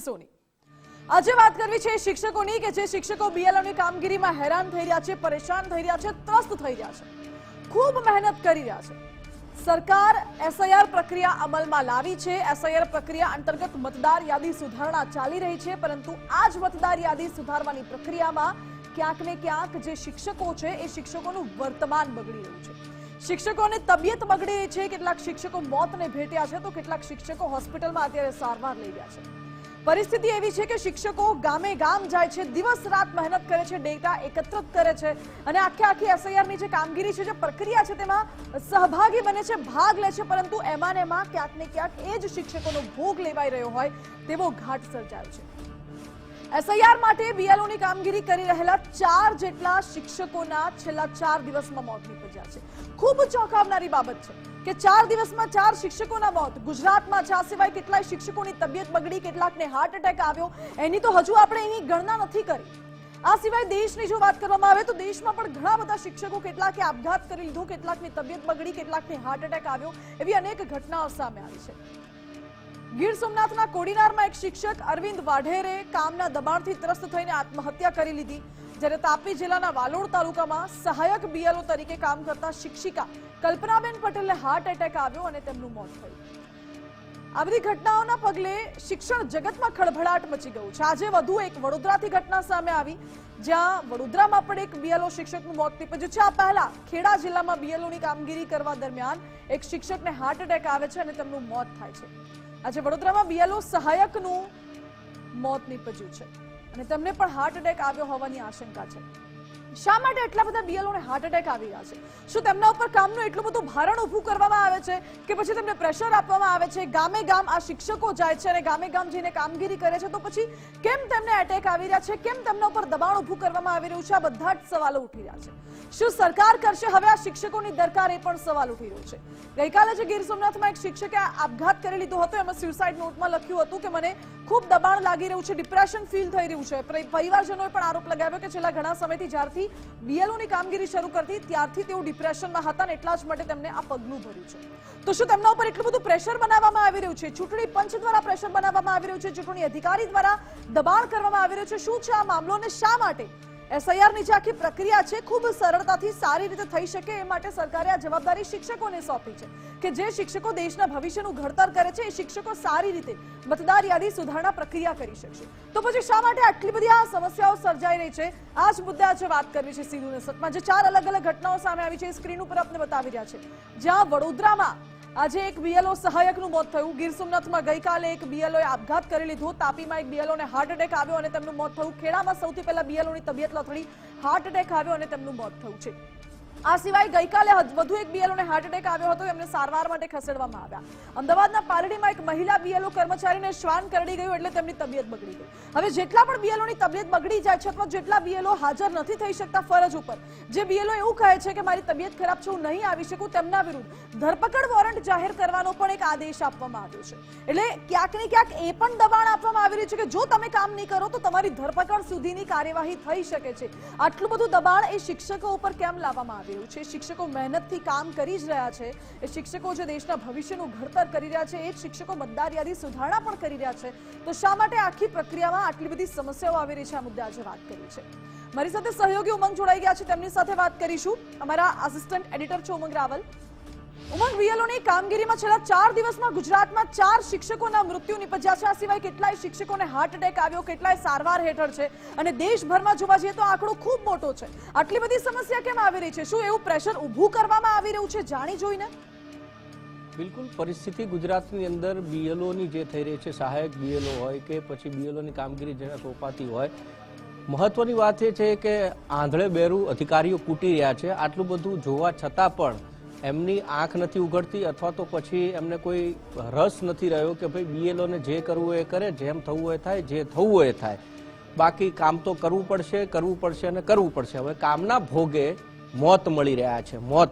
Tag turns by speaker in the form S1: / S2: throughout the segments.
S1: સોની. આજે વાત કરવી છે શિક્ષકોની કે જે શિક્ષકો બીએલઓની કામગીરીમાં હેરાન થઈ રહ્યા છે, પરેશાન થઈ રહ્યા છે, ત્રસ્ત થઈ રહ્યા છે. ખૂબ મહેનત કરી રહ્યા છે. સરકાર એસઆઈઆર પ્રક્રિયા અમલમાં લાવી છે. એસઆઈઆર પ્રક્રિયા અંતર્ગત મતદાર યાદી સુધારણા ચાલી રહી છે, પરંતુ આ જ મતદાર યાદી સુધારવાની પ્રક્રિયામાં ક્યાંક ને ક્યાંક જે શિક્ષકો છે, એ શિક્ષકોનું વર્તમાન બગડી રહ્યું છે. શિક્ષકોની તબિયત બગડી રહી છે. કેટલાક શિક્ષકો મોતને ભેટ્યા છે, તો કેટલાક શિક્ષકો હોસ્પિટલમાં અત્યારે સારવાર લઈ રહ્યા છે. પરિસ્થિતિ એવી છે કે શિક્ષકો ગામે ગામ જાય છે, દિવસ રાત મહેનત કરે છે, ડેટા એકત્રિત કરે છે અને આખે આખી એસઆઈઆરની જે કામગીરી છે, જે પ્રક્રિયા છે, તેમાં સહભાગી બને છે, ભાગ લે છે, પરંતુ એમાં ને એમાં ક્યાંક ને ક્યાંક એ જ શિક્ષકોનો ભોગ લેવાઈ રહ્યો હોય તેવો ઘાટ સર્જાયો છે. એસઆઈઆર માટે બીએલઓની કામગીરી કરી રહેલા ચાર જેટલા શિક્ષકોના છેલ્લા ચાર દિવસમાં મોત નીપજ્યા છે. ખૂબ ચોંકાવનારી બાબત છે. કે ચાર દિવસમાં ચાર શિક્ષકોના મોત. ગુજરાતમાં છે આ સિવાય કેટલાય શિક્ષકોની તબિયત બગડી, કેટલાકને હાર્ટ એટેક આવ્યો, એની તો હજુ આપણે એની ગણના નથી કરી. આ સિવાય દેશની જો વાત કરવામાં આવે તો દેશમાં પણ ઘણા બધા શિક્ષકો કેટલાકે આપઘાત કરી લીધો, કેટલાકની તબિયત બગડી, કેટલાકને હાર્ટ એટેક આવ્યો, એવી અનેક ઘટનાઓ સામે આવી છે. ગીર સોમનાથના કોડીનારમાં એક શિક્ષક અરવિંદ વાઢેરે કામના દબાણથી ત્રસ્ત થઈને આત્મહત્યા કરી લીધી. જ્યારે તાપી જિલ્લાના વાલોડ તાલુકામાં સહાયક બીએલઓ તરીકે કામ કરતા શિક્ષિકા કલ્પનાબેન પટેલને હાર્ટ એટેક આવ્યો અને તેમનું મોત થયું. આ બધી ઘટનાઓના પગલે શિક્ષણ જગતમાં ખળભળાટ મચી ગયું છે. આજે વધુ એક વડોદરાથી ઘટના સામે આવી, જ્યાં વડોદરામાં પણ એક બીએલઓ શિક્ષકનું મોત નીપજ્યું છે. આ પહેલા ખેડા જિલ્લામાં બીએલઓની કામગીરી કરવા દરમિયાન એક શિક્ષકને હાર્ટ એટેક આવે છે અને તેમનું મોત થાય છે. આજે વડોદરામાં બીએલઓ સહાયકનું મોત નીપજ્યું છે. અને તેમને પણ હાર્ટ એટેક આવ્યો હોવાની આશંકા છે. શા માટે એટલા બધા બીએલઓને હાર્ટ એટેક આવી રહ્યા છે? શું તેમના ઉપર કામનું એટલું બધું ભારણ ઊભું કરવામાં આવે છે કે પછી તેમને પ્રેશર આપવામાં આવે છે? ગામે ગામ આ શિક્ષકો જાય છે અને ગામે ગામ જઈને કામગીરી કરે છે. તો પછી કેમ તેમને એટેક આવી રહ્યા છે? કેમ તેમના ઉપર દબાણ ઊભું કરવામાં આવી રહ્યું છે? આ બધા જ સવાલો ઉઠી રહ્યા છે. શું સરકાર કરશે? હવે આ શિક્ષકોની દરકાર એ પણ સવાલ ઉઠી રહ્યો છે. ગઈકાલે જે ગીર સોમનાથમાં એક શિક્ષકે આપઘાત કરી લીધો હતો, એમાં સ્યુસાઇડ નોટમાં લખ્યું હતું કે મને ખૂબ દબાણ લાગી રહ્યું છે ડિપ્રેશન ફીલ થઈ રહ્યું છે. પર- પરિવારજનોએ પણ આરોપ લગાવ્યો કે છેલ્લા ઘણા સમયથી જ્યારથી BLO ની કામગીરી શરૂ કરતી, ત્યારથી તેઓ ડિપ્રેશનમાં હતા ને એટલા જ માટે તેમને આ પગલું ભર્યું છે. તો શું તેમના ઉપર એટલું બધું પ્રેશર બનાવવામાં આવી રહ્યું છે? ચૂંટણી પંચ દ્વારા પ્રેશર બનાવવામાં આવી રહ્યું છે? ચૂંટણી અધિકારી દ્વારા દબાણ કરવામાં આવી રહ્યું છે? શું છે આ મામલો અને શા માટે એસઆઈઆરની જે આખી પ્રક્રિયા છે, ખૂબ સરળતાથી સારી રીતે થઈ શકે એ માટે સરકારે આ જવાબદારી શિક્ષકોને સોંપી છે કે જે શિક્ષકો દેશના ભવિષ્યનું ઘડતર કરે છે, એ શિક્ષકો સારી રીતે મતદાર યાદી સુધારણા પ્રક્રિયા કરી શકશે. તો પછી શા માટે આટલી બધી આ સમસ્યાઓ સર્જાઈ રહી છે? આ જ મુદ્દે આજે વાત કરવી છે સીધું નસતમાં જે ચાર અલગ અલગ ઘટનાઓ સામે આવી છે સ્ક્રીન ઉપર આપને બતાવી રહ્યા છે. જ્યાં વડોદરામાં આજે એક બીએલઓ સહાયકનું મોત થયું. ગીર સોમનાથમાં ગઈકાલે એક બીએલઓએ આપઘાત કરી લીધો. તાપીમાં એક બીએલઓને હાર્ટ એટેક આવ્યો અને તેમનું મોત થયું. ખેડામાં સૌથી પહેલા બીએલઓની તબિયત લથડી. હાર્ટ એટેક આવ્યો અને તેમનું મોત થયું છે. આ સિવાય ગઈકાલે વધુ એક બીએલઓને હાર્ટ એટેક આવ્યો હતો. એમને સારવાર માટે ખસેડવામાં આવ્યા. અમદાવાદના પાલડીમાં એક મહિલા બીએલઓ કર્મચારીને શ્વાન કરડી ગયું એટલે તેમની તબિયત બગડી ગઈ. હવે જેટલા પણ બીએલઓની તબિયત બગડી જાય છે, અથવા જેટલા બીએલઓ હાજર નથી થઈ શકતા ફરજ ઉપર, જે બીએલઓ એવું કહે છે કે, મારી તબિયત ખરાબ છે, હું નહીં આવી શકું તેમના વિરુદ્ધ ધરપકડ વોરંટ જાહેર કરવાનો પણ એક આદેશ આપવામાં આવ્યો છે. એટલે ક્યાંક ને ક્યાંક એ પણ દબાણ આપવામાં આવી રહ્યું છે કે, જો તમે કામ નહીં કરો, તો તમારી ધરપકડ સુધીની કાર્યવાહી થઈ શકે છે. આટલું બધું દબાણ એ શિક્ષકો ઉપર કેમ લાવવામાં આવી રહ્યું છે. શિક્ષકો મહેનતથી કામ કરી જ રહ્યા છે. એ શિક્ષકો જે દેશના ભવિષ્યનું ઘડતર કરી રહ્યા છે, એ જ શિક્ષકો મતદાર યાદી સુધારણા પણ કરી રહ્યા છે. તો શા માટે આખી પ્રક્રિયામાં આટલી બધી સમસ્યાઓ આવી રહી છે? આ મુદ્દે આજે વાત કરી છે. મારી સાથે સહયોગી ઉમંગ જોડાઈ ગયા છે. તેમની સાથે વાત કરીશું અમારા આસિસ્ટન્ટ એડિટર છે ઉમંગ રાવલ. ઉમંગ વીએલઓની કામગીરીમાં છેલ્લા ચાર દિવસમાં ગુજરાતમાં ચાર શિક્ષકોના મૃત્યુ નિપજ્યા છે. આ સિવાય કેટલાય શિક્ષકોને હાર્ટ એટેક આવ્યો, કેટલાય સારવાર હેઠળ છે. અને દેશભરમાં જોવા જઈએ તો આંકડો ખૂબ મોટો છે. આટલી બધી સમસ્યા કેમ આવી રહી છે? શું એવું પ્રેશર ઊભું કરવામાં આવી રહ્યું છે જાણી જોઈને?
S2: બિલકુલ, પરિસ્થિતિ ગુજરાતની અંદર બીએલઓની જે થઈ રહી છે, સહાયક બીએલઓ હોય કે પછી બીએલઓની કામગીરી જેને સોંપાતી હોય, મહત્વની વાત એ છે કે આંધળે બેરું અધિકારીઓ કૂટી રહ્યા છે. આટલું બધું જોવા છતાં પણ એમની આંખ નથી ઉઘડતી અથવા તો પછી એમને કોઈ રસ નથી રહ્યો કે ભાઈ બીએલઓને જે કરવું એ કરે, જેમ થવું હોય થાય, જે થવું હોય એ થાય. બાકી કામ તો કરવું પડશે કરવું પડશે અને કરવું પડશે. હવે કામના ભોગે મોત મળી રહ્યા છે, મોત.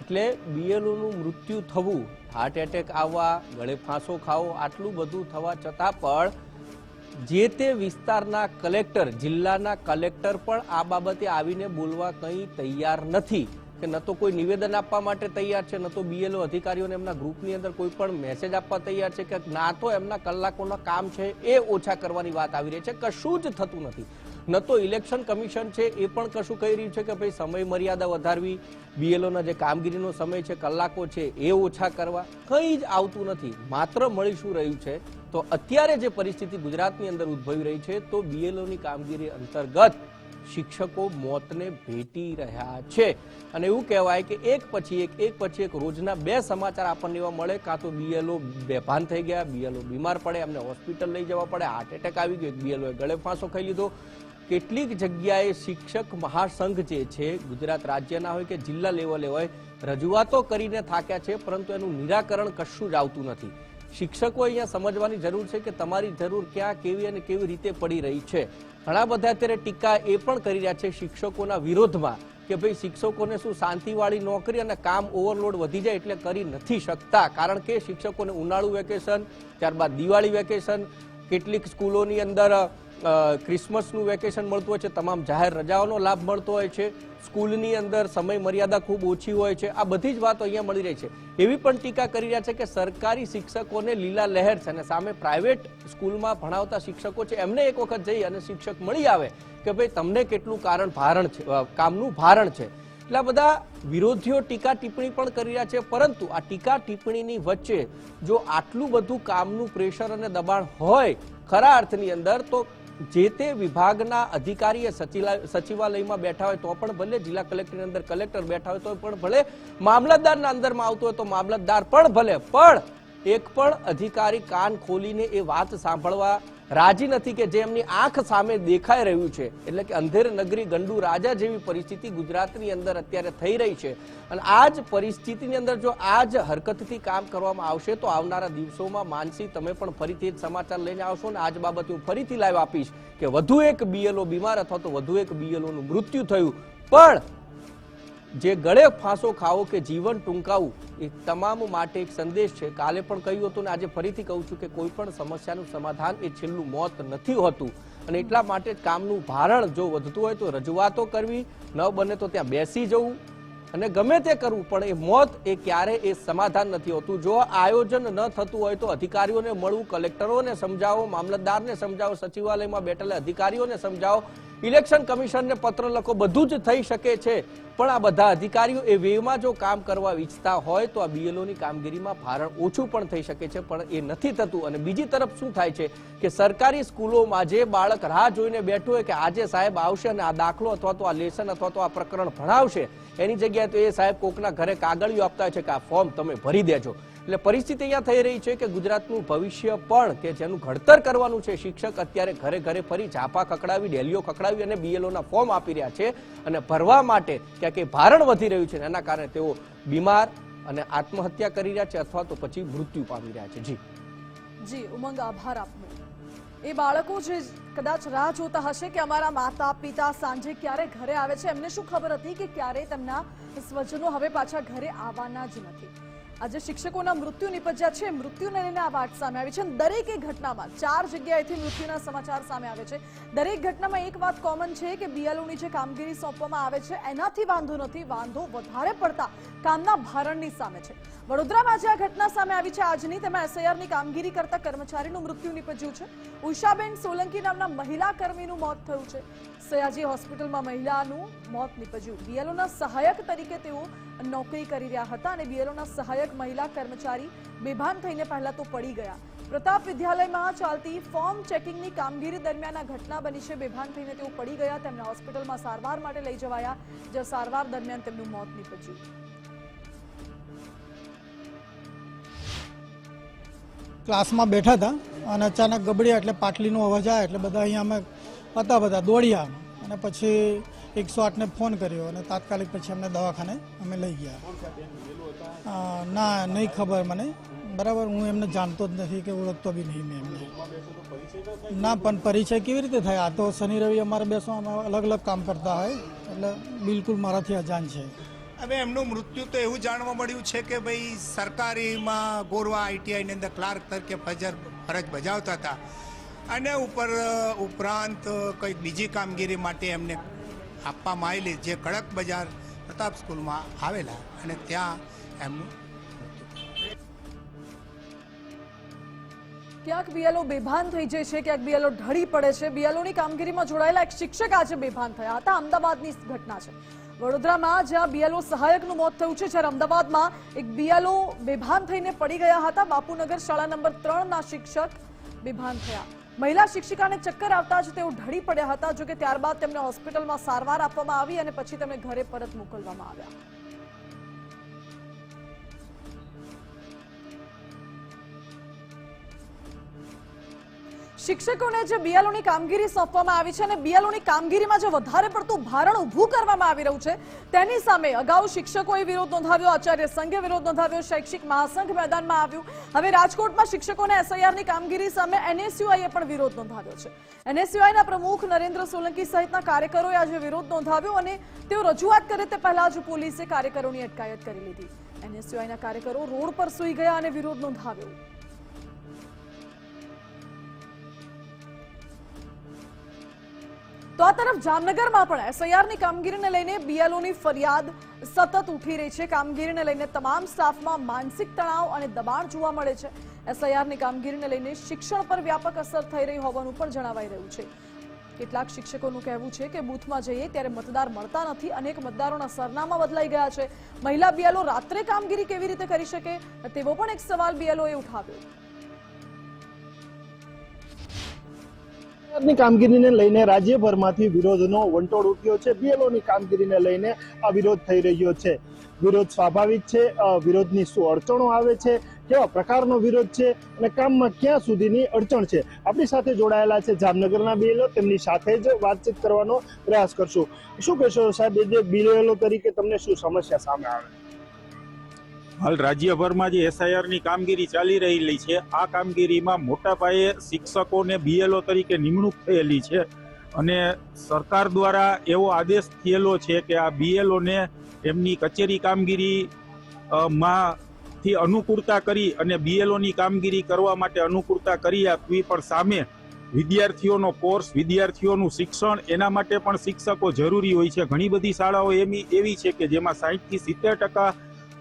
S2: એટલે બીએલઓનું મૃત્યુ થવું હાર્ટ એટેક આવવા, ગળે ફાંસો ખાવો, આટલું બધું થવા છતાં પણ જે તે વિસ્તારના કલેક્ટર જિલ્લાના કલેક્ટર પણ આ બાબતે આવીને બોલવા કંઈ તૈયાર નથી. કે ન તો કોઈ નિવેદન આપવા માટે તૈયાર છે, ન તો બીએલઓ અધિકારીઓને એમના ગ્રુપની અંદર કોઈ પણ મેસેજ આપવા તૈયાર છે કે ના તો એમના કલાકોના કામ છે એ ઓછા કરવાની વાત આવી રહી છે. કશું જ થતું નથી. ન તો ઇલેક્શન કમિશન છે એ પણ કશું કહી રહ્યું છે કે ભાઈ સમય મર્યાદા વધારવી બીએલઓના જે કામગીરીનો સમય છે, કલાકો છે એ ઓછા કરવા. કંઈ જ આવતું નથી. માત્ર મળી શું રહ્યું છે. તો અત્યારે જે પરિસ્થિતિ ગુજરાતની અંદર ઉદ્ભવી રહી છે, તો બીએલઓની કામગીરી અંતર્ગત શિક્ષકો મોતને ભેટી રહ્યા છે. અને એવું કહેવાય કે એક પછી એક એક પછી એક રોજના બે સમાચાર આપણને એવા મળે. કાં તો બીએલઓ બેભાન થઈ ગયા, બીએલઓ બીમાર પડે, એમને હોસ્પિટલ લઈ જવા પડે હાર્ટ એટેક આવી ગયો બીએલઓએ ગળે ફાંસો ખાઈ લીધો. કેટલીક જગ્યાએ શિક્ષક મહાસંઘ જે છે, ગુજરાત રાજ્યના હોય કે જિલ્લા લેવલે હોય, રજૂઆતો કરીને થાક્યા છે, પરંતુ એનું નિરાકરણ કશું જ આવતું નથી. શિક્ષકો અહીંયા સમજવાની જરૂર છે કે તમારી જરૂર ક્યાં, કેવી અને કેવી રીતે પડી રહી છે. ઘણા બધા અત્યારે ટીકા એ પણ કરી રહ્યા છે શિક્ષકોના વિરોધમાં કે ભાઈ શિક્ષકોને શું શાંતિવાળી નોકરી અને કામ ઓવરલોડ વધી જાય એટલે કરી નથી શકતા. કારણ કે શિક્ષકોને ઉનાળુ વેકેશન, ત્યારબાદ દિવાળી વેકેશન, કેટલીક સ્કૂલોની અંદર ક્રિસમસનું વેકેશન મળતું હોય છે, તમામ જાહેર રજાઓનો લાભ મળતો હોય છે, સ્કૂલની અંદર સમય મર્યાદા ખૂબ ઓછી હોય છે, આ બધી જ વાતો અહીંયા મળી રહી છે. એવી પણ ટીકા કરી રહ્યા છે કે સરકારી શિક્ષકોને લીલા લહેર છે અને સામે પ્રાઇવેટ સ્કૂલમાં ભણાવતા શિક્ષકો છે, એમને એક વખત જઈ અને શિક્ષક મળી આવે કે ભાઈ તમને કેટલું કારણ ભારણ છે કામનું ભારણ છે. એટલા બધા વિરોધીઓ ટીકા ટિપ્પણી પણ કરી રહ્યા છે, પરંતુ આ ટીકા ટિપ્પણીની વચ્ચે જો આટલું બધું કામનું પ્રેશર અને દબાણ હોય ખરા અર્થની અંદર, તો જે તે વિભાગના અધિકારીએ સચિવાલયમાં બેઠા હોય તો પણ ભલે, જિલ્લા કલેક્ટરની અંદર કલેક્ટર બેઠા હોય તો પણ ભલે, મામલતદારના અંદરમાં આવતો હોય તો મામલતદાર પણ ભલે, પણ એક પણ અધિકારી કાન ખોલીને એ વાત સાંભળવા રાજી નથી કે જે એમની આંખ સામે દેખાઈ રહ્યું છે. એટલે કે અંધેર નગરી ગંડુ રાજા જેવી પરિસ્થિતિ ગુજરાતની અંદર અત્યારે થઈ રહી છે. અને આ જ પરિસ્થિતિની અંદર જો આ જ હરકતથી કામ કરવામાં આવશે તો આવનારા દિવસોમાં માનસી, તમે પણ ફરીથી જ સમાચાર લઈને આવશો ને આ જ બાબતે હું ફરીથી લાઈવ આપીશ કે વધુ એક બીએલઓ બીમાર અથવા તો વધુ એક બીએલઓનું મૃત્યુ થયું. પણ જે ગળે ફાંસો ખાવો કે જીવન ટૂંકાવું, એ તમામ માટે એક સંદેશ છે. કાલે પણ કહ્યું હતું ને, આજે ફરીથી કહું છું કે કોઈ પણ સમસ્યાનું સમાધાન એ છેલ્લું મોત નથી હોતું. અને એટલા માટે કામનું ભારણ જો વધતું હોય તો રજૂઆતો કરવી, ન બને તો ત્યાં બેસી જવું. અને ગમે તે કરવું, પણ એ મોત એ ક્યારે એ સમાધાન નથી હોતું. જો આયોજન ન થતું હોય તો અધિકારીઓને મળવું, કલેક્ટરોને સમજાવો, મામલતદારને સમજાવો, સચિવાલયમાં બેઠેલા અધિકારીઓને સમજાવો ઇલેક્શન કમિશનને પત્ર લખો, બધું જ થઈ શકે છે. પણ આ બધા અધિકારીઓ એ વેમાં જો કામ કરવા ઈચ્છતા હોય તો આ બીએલઓની કામગીરીમાં ભારણ ઓછું પણ થઈ શકે છે, પણ એ નથી થતું. અને બીજી તરફ શું થાય છે કે સરકારી સ્કૂલોમાં જે બાળક રાહ જોઈને બેઠું હોય કે આજે સાહેબ આવશે અને આ દાખલો અથવા તો આ લેસન અથવા તો આ પ્રકરણ ભણાવશે, એની જગ્યાએ તો એ સાહેબ કોકના ઘરે કાગળિયો આપતા હોય છે કે આ ફોર્મ તમે ભરી દેજો. એટલે પરિસ્થિતિ અહીંયા થઈ રહી છે કે ગુજરાતનું ભવિષ્ય પણ કે જેનું ઘડતર કરવાનું છે શિક્ષક અત્યારે ઘરે ઘરે ફરી ઝાપા ખકડાવી ડેલીઓ ખકડાવી અને બીએલઓના ફોર્મ આપી રહ્યા છે અને ભરવા માટે ક્યાંક એ ભારણ વધી રહ્યું છે એના કારણે તેઓ બીમાર અને આત્મહત્યા કરી રહ્યા છે અથવા તો પછી મૃત્યુ પામી રહ્યા છે. જી.
S1: જી, ઉમંગ આભાર આપનો. એ બાળકો જે કદાચ રાહ જોતા હશે કે અમારા માતા પિતા સાંજે ક્યારે ઘરે આવે છે, એમને શું ખબર હતી કે ક્યારે તેમના સ્વજનો હવે પાછા ઘરે આવવાના જ નથી? આજે શિક્ષકોના મૃત્યુ નિપજ્યા છે. મૃત્યુને લઈને આ વાત સામે આવી છે દરેક ઘટનામાં ચાર જગ્યાએથી મૃત્યુના સમાચાર સામે આવે છે. દરેક ઘટનામાં એક વાત કોમન છે કે બીએલઓની જે કામગીરી સોંપવામાં આવે છે, એનાથી વાંધો નથી. વાંધો વધારે પડતા કામના ભારણની સામે છે. વડોદરામાં આજે આ ઘટના સામે આવી છે. આજની તેમાં એસઆઈઆરની કામગીરી કરતા કર્મચારીનું મૃત્યુ નિપજ્યું છે. ઉષાબેન સોલંકી નામના મહિલા કર્મીનું મોત થયું છે. સયાજી હોસ્પિટલમાં મહિલાનું મોત નિપજ્યું. બીએલઓના સહાયક તરીકે તેઓ નોકરી કરી રહ્યા હતા અને બીએલઓના સહાયક મહિલા કર્મચારી બેભાન થઈને પહેલા તો પડી ગયા. પ્રતાપ વિદ્યાલયમાં ચાલતી ફોર્મ ચેકિંગની કામગીરી દરમિયાન આ ઘટના બની છે. બેભાન થઈને તેઓ પડી ગયા. તેમને હોસ્પિટલમાં સારવાર માટે લઈ જવાયા, જ્યાં સારવાર દરમિયાન તેમનું મોત નીપજ્યું.
S3: ક્લાસમાં બેઠા હતા અને અચાનક ગબડ્યા એટલે પાટલીનો અવાજ આવ્યો એટલે બધા અહીંયા અમે હતા બધા દોડ્યા અને પછી એકસો આઠને ફોન કર્યો અને તાત્કાલિક પછી અમને દવાખાને અમે લઈ ગયા. ના, નહીં ખબર મને. બરાબર, હું એમને જાણતો જ નથી કે ઓળખતો બી નહીં મેં એમને. ના, પણ પરિચય કેવી રીતે થાય? આ તો શનિ, રવિ અમારે બેસવામાં અલગ અલગ કામ કરતા હોય, એટલે બિલકુલ મારાથી અજાણ છે.
S4: હવે એમનું મૃત્યુ તો એવું જાણવા મળ્યું છે કે ભાઈ સરકારીમાં ગોરવા આઈટીઆઈની અંદર ક્લાર્ક તરીકે ફજર ફરજ બજાવતા હતા. અને ઉપર ઉપરાંત કંઈક બીજી કામગીરી માટે એમને આપવામાં આવેલી જે કડક બજાર પ્રતાપ સ્કૂલમાં આવેલા. અને ત્યાં
S1: ક્યાંક બીએલઓ બેભાન થઈ જાય છે, ક્યાંક બીએલઓ ઢળી પડે છે. બીએલઓની કામગીરીમાં જોડાયેલા એક શિક્ષક આજે બેભાન થયા હતા. અમદાવાદની ઘટના છે. વડોદરામાં જ્યાં બીએલઓ સહાયકનું મોત થયું છે, જ્યારે અમદાવાદમાં એક બીએલઓ બેભાન થઈને પડી ગયા હતા. બાપુનગર શાળા નંબર ત્રણના શિક્ષક બેભાન થયા. મહિલા શિક્ષિકાને ચક્કર આવતા જ તેઓ ઢળી પડ્યા હતા, જોકે ત્યારબાદ તેમને હોસ્પિટલમાં સારવાર આપવામાં આવી અને પછી તેમને ઘરે પરત મોકલવામાં આવ્યા. શિક્ષકોને જે બીએલઓની કામગીરી સોંપવામાં આવી છે અને બીએલઓની કામગીરીમાં જે વધારે પડતું ભારણ ઊભું કરવામાં આવી રહ્યું છે, તેની સામે અગાઉ શિક્ષકોએ વિરોધ નોંધાવ્યો, આચાર્ય સંઘે વિરોધ નોંધાવ્યો, શૈક્ષિક મહાસંઘ મેદાનમાં આવ્યું. હવે રાજકોટમાં શિક્ષકોને એસઆઈઆરની કામગીરી સામે એનએસયુઆઈએ પણ વિરોધ નોંધાવ્યો છે. એનએસયુઆઈના પ્રમુખ નરેન્દ્ર સોલંકી સહિતના કાર્યકરોએ આજે વિરોધ નોંધાવ્યો અને તેઓ રજૂઆત કરે તે પહેલા જ પોલીસે કાર્યકરોની અટકાયત કરી લીધી. એનએસયુઆઈના કાર્યકરો રોડ પર સૂઈ ગયા અને વિરોધ નોંધાવ્યો. તો આ તરફ જામનગરમાં પણ એસઆઈઆરની કામગીરીને લઈને બીએલઓની ફરિયાદ સતત ઉઠી રહી છે. કામગીરીને લઈને તમામ સ્ટાફમાં માનસિક તણાવ અને દબાણ જોવા મળે છે. એસઆઈઆરની કામગીરીને લઈને શિક્ષણ પર વ્યાપક અસર થઈ રહી હોવાનું પણ જણાવાઈ રહ્યું છે. કેટલાક શિક્ષકોનું કહેવું છે કે બૂથમાં જઈએ ત્યારે મતદાર મળતા નથી. અનેક મતદારોના સરનામા બદલાઈ ગયા છે. મહિલા બીએલઓ રાત્રે કામગીરી કેવી રીતે કરી શકે? તેવો પણ એક સવાલ બીએલઓએ ઉઠાવ્યો.
S5: ની કામગીરીને લઈને રાજ્યભરમાંથી વિરોધનો વંટોળ ઉઠ્યો છે. બીએલઓની કામગીરીને લઈને આ વિરોધ થઈ રહ્યો છે. વિરોધ સ્વાભાવિક છે વિરોધની શું અડચણો આવે છે, કેવા પ્રકારનો વિરોધ છે અને કામમાં ક્યાં સુધીની અડચણ છે? આપણી સાથે જોડાયેલા છે જામનગરના બીએલઓ તેમની સાથે જ વાતચીત કરવાનો પ્રયાસ કરશું. શું કહેશો સાહેબ જે બીએલઓ તરીકે તમને શું સમસ્યા સામે આવે?
S6: હાલ રાજ્યભરમાં જે એસઆઈઆરની કામગીરી ચાલી રહેલી છે, આ કામગીરીમાં મોટા પાયે શિક્ષકોને બીએલઓ તરીકે નિમણૂક થયેલી છે અને સરકાર દ્વારા એવો આદેશ થયેલો છે કે આ બીએલઓને એમની કચેરી કામગીરી માંથી અનુકૂળતા કરી અને બીએલઓની કામગીરી કરવા માટે અનુકૂળતા કરી આપવી, પણ સામે વિદ્યાર્થીઓનો કોર્સ, વિદ્યાર્થીઓનું શિક્ષણ, એના માટે પણ શિક્ષકો જરૂરી હોય છે. ઘણી બધી શાળાઓ એવી એવી છે કે જેમાં સાહીઠથી સિત્તેર ટકા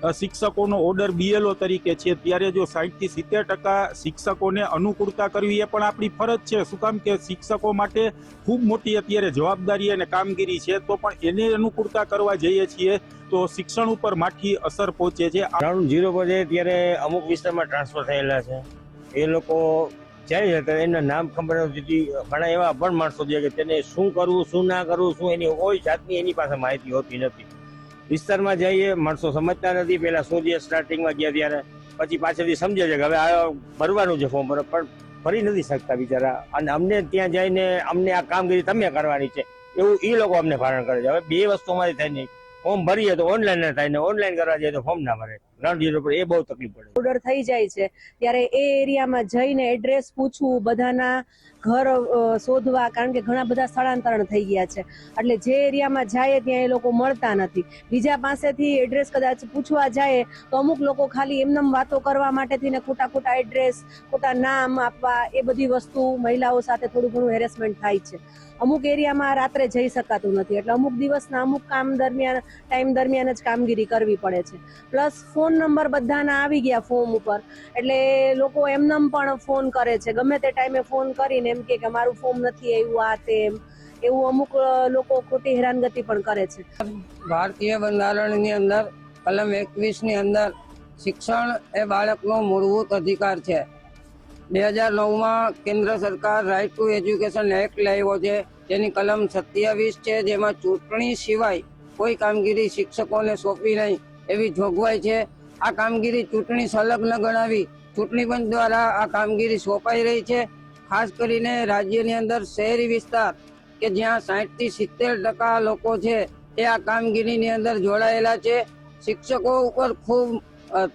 S6: શિક્ષકોનો ઓર્ડર બીએલઓ તરીકે છે. ત્યારે જો સાહીઠથી સિત્તેર ટકા શિક્ષકોને અનુકૂળતા કરવી એ પણ આપણી ફરજ છે. શું કામ કે શિક્ષકો માટે ખૂબ મોટી અત્યારે જવાબદારી અને કામગીરી છે, તો પણ એને અનુકૂળતા કરવા જઈએ છીએ, તો શિક્ષણ ઉપર માઠી અસર પહોંચે છે.
S7: ગ્રાઉન્ડ ઝીરો પર ત્યારે અમુક વિસ્તારમાં ટ્રાન્સફર થયેલા છે. એ લોકો જાય છે એના નામ ખબર નથી ઘણા એવા પણ માણસો છે કે તેને શું કરવું, શું ના કરવું, શું એની કોઈ જાતની એની પાસે માહિતી હોતી નથી. વિસ્તારમાં જઈએ, માણસો સમજતા નથી. પેલા શોધીએ સ્ટાર્ટિંગમાં ગયા ત્યારે. પછી પાછળથી સમજે છે કે હવે આ ભરવાનું છે ફોર્મ પણ ભરી નથી શકતા બિચારા. અને અમને ત્યાં જઈને અમને આ કામગીરી તમે કરવાની છે. એવું એ લોકો અમને ભારણ કરે છે. હવે બે વસ્તુ અમારી થાય નહીં. ફોર્મ ભરીએ તો ઓનલાઈન થાય ને ઓનલાઈન કરવા જઈએ તો ફોર્મ ના ભરે ગ્રાઉન્ડ પર એ બહુ તકલીફ પડે.
S8: ઓર્ડર થઈ જાય છે. ત્યારે એ એરિયામાં જઈને એડ્રેસ પૂછવું, બધાના ઘર શોધવા, કારણ કે ઘણા બધા સ્થળાંતરણ થઈ ગયા છે. એટલે જે એરિયામાં જાય ત્યાં એ લોકો મળતા નથી. બીજા પાસેથી એડ્રેસ કદાચ પૂછવા જાય, તો અમુક લોકો ખાલી એમનેમ વાતો કરવા માટેથી ને ખોટા ખોટા એડ્રેસ ખોટા નામ આપવા, એ બધી વસ્તુ મહિલાઓ સાથે થોડું ઘણું હેરેસમેન્ટ થાય છે. અમુક એરિયામાં રાત્રે જઈ શકાતું નથી. એટલે અમુક દિવસના અમુક કામ દરમિયાન ટાઈમ દરમિયાન જ કામગીરી કરવી પડે છે. પ્લસ ફોન નંબર બધાના આવી ગયા ફોર્મ ઉપર. એટલે લોકો એમનેમ પણ ફોન કરે છે. ગમે તે ટાઈમે ફોન કરીને એમ કે મારું ફોર્મ નથી આવ્યું આ એમ. એવું અમુક લોકો ખોટી હેરાનગતિ પણ કરે છે.
S9: ભારતીય બંધારણની અંદર, કલમ એકવીસની અંદર, શિક્ષણ એ બાળકનો મૂળભૂત અધિકાર છે. બે હજાર નવમાં કેન્દ્ર સરકાર રાઇટ ટુ એજ્યુકેશન એક્ટ લાવ્યો છે. જેની કલમ સત્યાવીસ છે, જેમાં ચૂંટણી સિવાય કોઈ કામગીરી શિક્ષકોને સોંપી નહીં એવી જોગવાઈ છે. આ કામગીરી ચૂંટણી સંલગ્ન ગણાવી ચૂંટણી પંચ દ્વારા આ કામગીરી સોંપાઈ રહી છે. ખાસ કરીને રાજ્યની અંદર શહેરી વિસ્તાર કે જ્યાં સાહીઠથી સિત્તેર ટકા લોકો છે એ આ કામગીરીની અંદર જોડાયેલા છે. શિક્ષકો ઉપર ખૂબ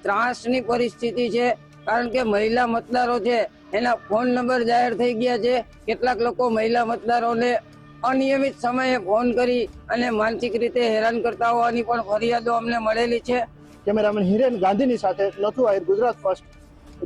S9: ત્રાસની પરિસ્થિતિ છે કારણ કે મહિલા મતદારો છે એના ફોન નંબર જાહેર થઈ ગયા છે. કેટલાક લોકો મહિલા મતદારોને અનિયમિત સમયે ફોન કરી અને માનસિક રીતે હેરાન કરતા હોવાની પણ ફરિયાદો અમને મળેલી છે.
S5: કેમેરામેન હિરેન ગાંધીની સાથે નથુ આહિર ગુજરાત ફર્સ્ટ